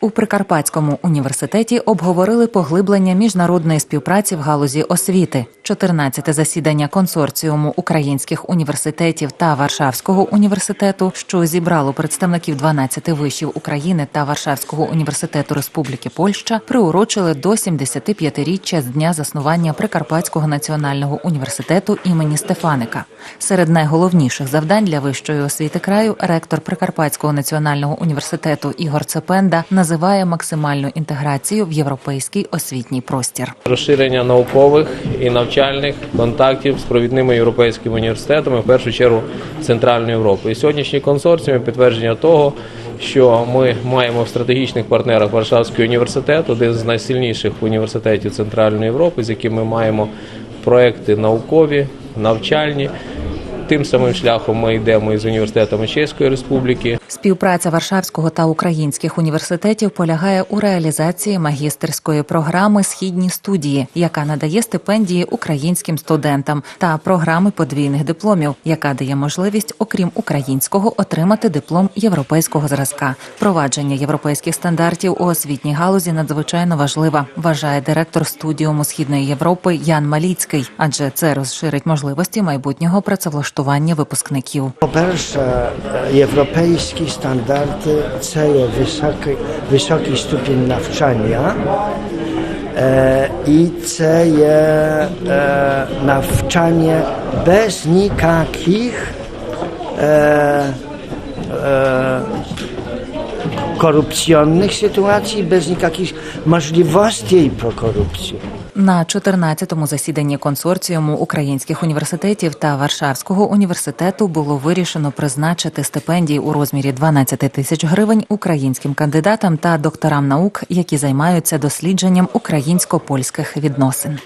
У Прикарпатському університеті обговорили поглиблення міжнародної співпраці в галузі освіти. 14-те засідання консорціуму українських університетів та Варшавського університету, що зібрало представників 12 вишів України та Варшавського університету Республіки Польща, приурочили до 75-річчя з дня заснування Прикарпатського національного університету імені Стефаника. Серед найголовніших завдань для вищої освіти краю ректор Прикарпатського національного університету Ігор Цепенда називає максимальну інтеграцію в європейський освітній простір. розширення наукових і навчальних контактів з провідними європейськими університетами, в першу чергу Центральної Європи. І сьогоднішні консорціуми підтвердження того, що ми маємо в стратегічних партнерах Варшавський університет, один з найсильніших університетів Центральної Європи, з яким ми маємо проекти наукові, навчальні. Тим самим шляхом ми йдемо із університетами Чеської Республіки, Співпраця Варшавського та українських університетів полягає у реалізації магістерської програми Східні студії, яка надає стипендії українським студентам, та програми подвійних дипломів, яка дає можливість, окрім українського, отримати диплом європейського зразка. Впровадження європейських стандартів у освітній галузі надзвичайно важлива, вважає директор студіуму Східної Європи Ян Маліцький, адже це розширить можливості майбутнього працевлаштування випускників. Po-перше, е, європейські wysokie standardy, cele, wysoki, wysoki stopień nauczania e, i cele e, nauczanie bez nikakich e, e, korupcyjnych sytuacji, bez nikakich możliwości prokorupcji. На 14-му засіданні консорціуму українських університетів та Варшавського університету було вирішено призначити стипендії у розмірі 12 тисяч гривень українським кандидатам та докторам наук, які займаються дослідженням українсько-польських відносин.